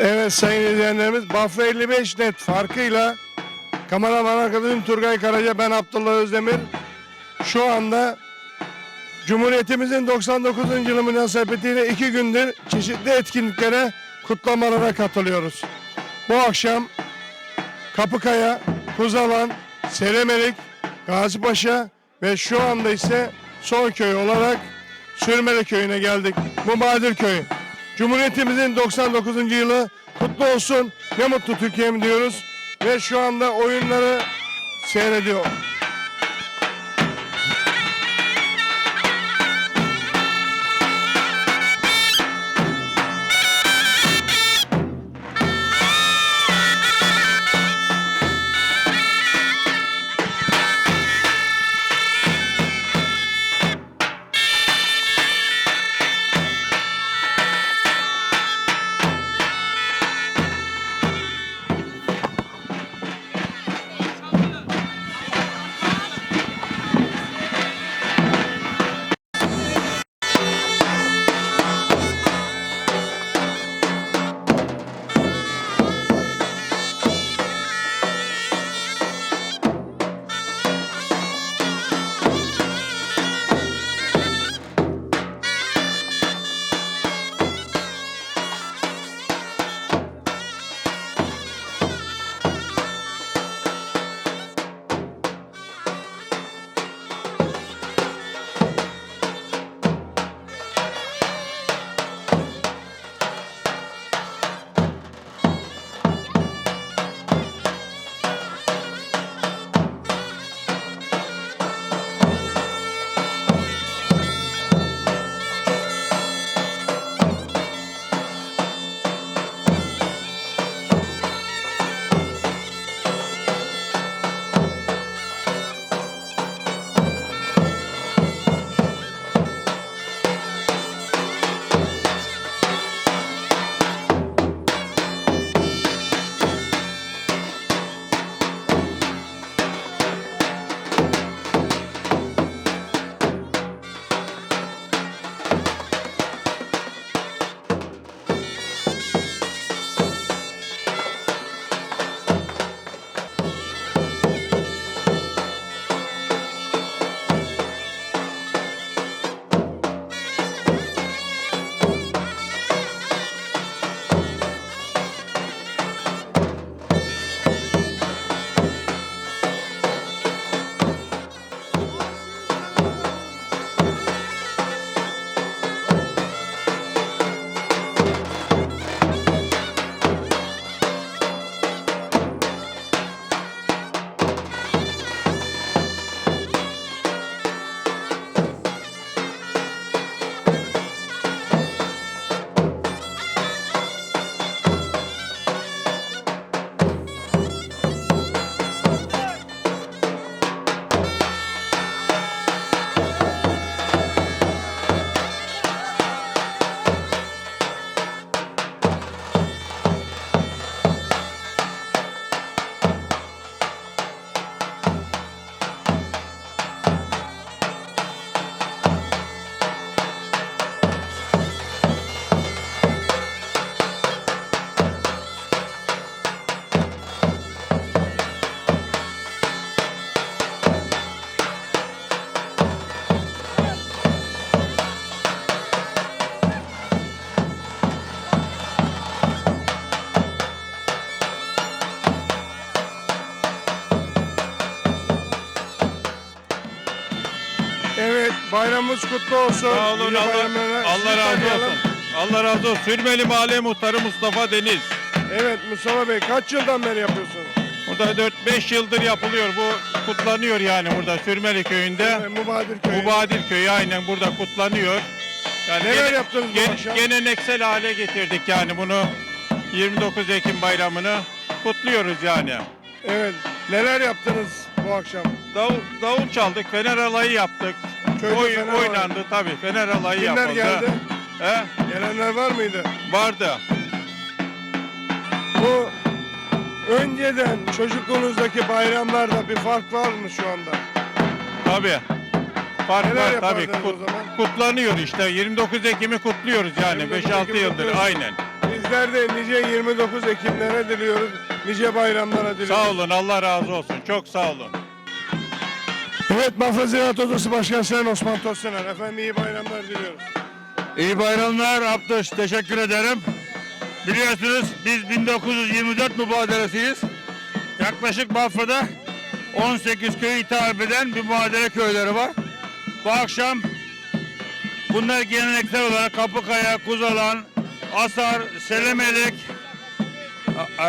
Evet sayın izleyenlerimiz Bafra 55 net farkıyla kameraman arkadaşım Turgay Karaca ben Abdullah Özdemir şu anda Cumhuriyetimizin 99. yılı münasebetiyle iki gündür çeşitli etkinliklere kutlamalara katılıyoruz. Bu akşam Kapıkaya, Kuzalan, Seremelik, Gazipaşa ve şu anda ise Soyköy olarak Sürmeli Köyü'ne geldik. Mubadir Köyü. Cumhuriyetimizin 99. yılı kutlu olsun. Ne mutlu Türkiye'm diyoruz. Ve şu anda oyunları seyrediyor. Bayramımız kutlu olsun. Sağ olun Allah. Allah razı olsun. Allah razı olsun. Sürmeli Mahalle Muhtarı Mustafa Deniz. Evet Mustafa Bey kaç yıldan beri yapıyorsunuz? Burada 4-5 yıldır yapılıyor. Bu kutlanıyor yani burada Sürmeli Köyü'nde. Evet, Mubadir Köyü. Mubadir Köyü aynen burada kutlanıyor. Yani Neler gene- yaptınız bu gen- akşam? Geleneksel hale getirdik yani bunu. 29 Ekim bayramını kutluyoruz yani. Evet. Neler yaptınız bu akşam? Davul, davul çaldık, fener alayı yaptık. Köyde Oy- fener oynandı tabii, fener alayı Kimler yapıldı. geldi? He? Gelenler var mıydı? Vardı. Bu önceden çocukluğunuzdaki bayramlarda bir fark var mı şu anda? Tabii. Fark Neler var tabii. Kut- kutlanıyor işte. 29 Ekim'i kutluyoruz yani 29 5-6 Ekim'i yıldır kutluyoruz. aynen. Biz Bizler de nice 29 Ekimlere diliyoruz. Nice bayramlara diliyoruz. Sağ olun Allah razı olsun. Çok sağ olun. Evet Bafra Ziraat Odası Başkanı Sayın Osman Tosuner. Efendim iyi bayramlar diliyoruz. İyi bayramlar Abdüş. Teşekkür ederim. Biliyorsunuz biz 1924 mübadelesiyiz. Yaklaşık Bafra'da 18 köy hitap eden bir mübadele köyleri var. Bu akşam bunlar geleneksel olarak Kapıkaya, Kuzalan, Asar, Selemelik, a-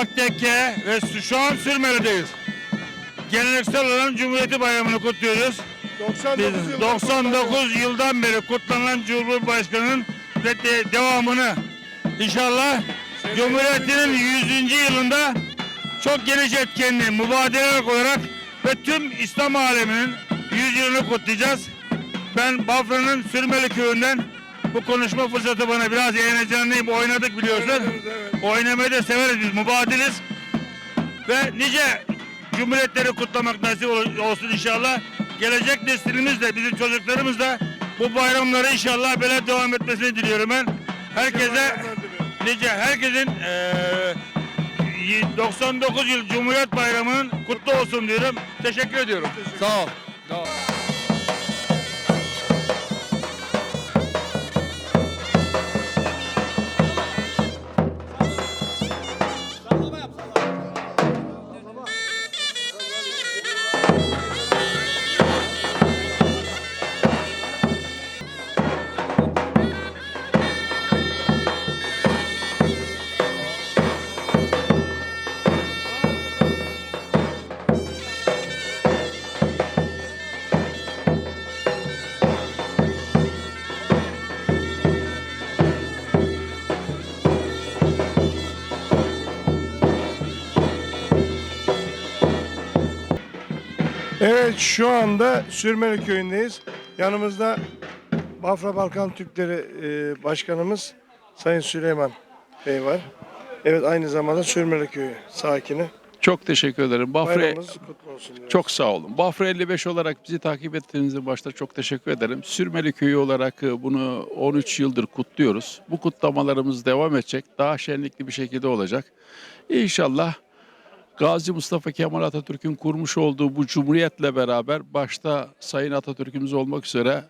Aktekke ve şu an Sürmeli'deyiz. Geleneksel olan Cumhuriyeti Bayramı'nı kutluyoruz. 99 Biz yıl 99 yıldan beri kutlanan Cumhurbaşkanı'nın ve de- devamını inşallah Cumhuriyet'in 100. yılında çok geniş etkenli mübadele olarak ve tüm İslam aleminin 100 yılını kutlayacağız. Ben Bafra'nın Sürmeli köyünden bu konuşma fırsatı bana biraz heyecanlıyım. Oynadık biliyorsun. Evet. Oynamayı da severiz biz, mübadiliz. Ve nice cumhuriyetleri kutlamak nasip ol- olsun inşallah. Gelecek neslimiz de, bizim çocuklarımız da bu bayramları inşallah böyle devam etmesini diliyorum ben. Herkese, nice herkesin y- 99 yıl Cumhuriyet Bayramı'nın kutlu olsun diyorum. Teşekkür ediyorum. Ol. Sağ ol. Şu anda Sürmeli Köyü'ndeyiz. Yanımızda Bafra Balkan Türkleri e, Başkanımız Sayın Süleyman Bey var. Evet aynı zamanda Sürmeli Köyü sakini. Çok teşekkür ederim. Bafra Bayramınız kutlu olsun. diyoruz. çok sağ olun. Bafra 55 olarak bizi takip ettiğiniz başta çok teşekkür ederim. Sürmeli Köyü olarak e, bunu 13 yıldır kutluyoruz. Bu kutlamalarımız devam edecek. Daha şenlikli bir şekilde olacak. İnşallah Gazi Mustafa Kemal Atatürk'ün kurmuş olduğu bu cumhuriyetle beraber başta Sayın Atatürk'ümüz olmak üzere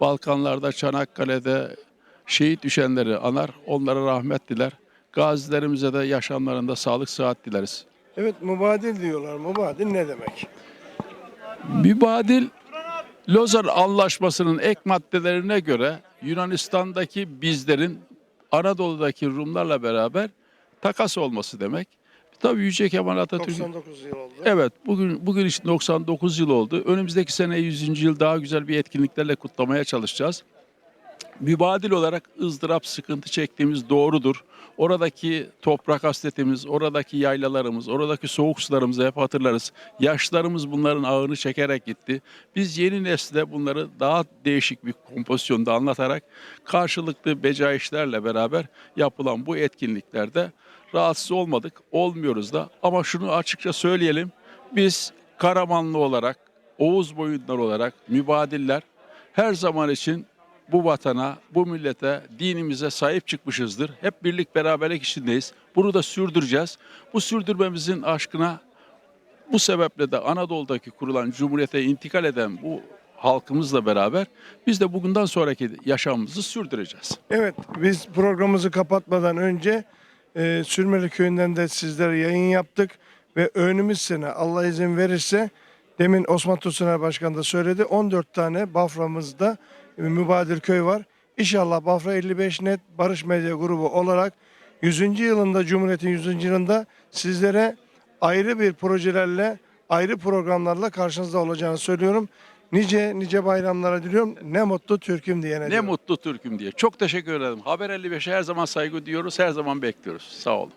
Balkanlarda, Çanakkale'de şehit düşenleri anar, onlara rahmet diler. Gazilerimize de yaşamlarında sağlık, sıhhat dileriz. Evet mübadil diyorlar. Mübadil ne demek? Mübadil Lozan Anlaşması'nın ek maddelerine göre Yunanistan'daki bizlerin Anadolu'daki Rumlarla beraber takas olması demek. Tabii Yüce Kemal Atatürk 99 yıl oldu. Evet, bugün bugün için 99 yıl oldu. Önümüzdeki sene 100. yıl daha güzel bir etkinliklerle kutlamaya çalışacağız. Mübadil olarak ızdırap, sıkıntı çektiğimiz doğrudur. Oradaki toprak hasretimiz, oradaki yaylalarımız, oradaki soğuk sularımızı hep hatırlarız. Yaşlarımız bunların ağırını çekerek gitti. Biz yeni nesle bunları daha değişik bir kompozisyonda anlatarak karşılıklı becaişlerle beraber yapılan bu etkinliklerde rahatsız olmadık, olmuyoruz da. Ama şunu açıkça söyleyelim. Biz Karamanlı olarak, Oğuz boyunlar olarak mübadiller her zaman için bu vatana, bu millete, dinimize sahip çıkmışızdır. Hep birlik beraberlik içindeyiz. Bunu da sürdüreceğiz. Bu sürdürmemizin aşkına bu sebeple de Anadolu'daki kurulan cumhuriyete intikal eden bu halkımızla beraber biz de bugünden sonraki yaşamımızı sürdüreceğiz. Evet biz programımızı kapatmadan önce e, Sürmeli Köyü'nden de sizlere yayın yaptık. Ve önümüz sene Allah izin verirse demin Osman Tosuner Başkan da söyledi 14 tane Bafra'mızda e, mübadir köy var. İnşallah Bafra 55 Net Barış Medya Grubu olarak 100. yılında Cumhuriyet'in 100. yılında sizlere ayrı bir projelerle ayrı programlarla karşınızda olacağını söylüyorum. Nice nice bayramlara diliyorum. Ne mutlu Türk'üm diyene Ne diyorum. mutlu Türk'üm diye. Çok teşekkür ederim. Haber 55'e her zaman saygı duyuyoruz, her zaman bekliyoruz. Sağ olun.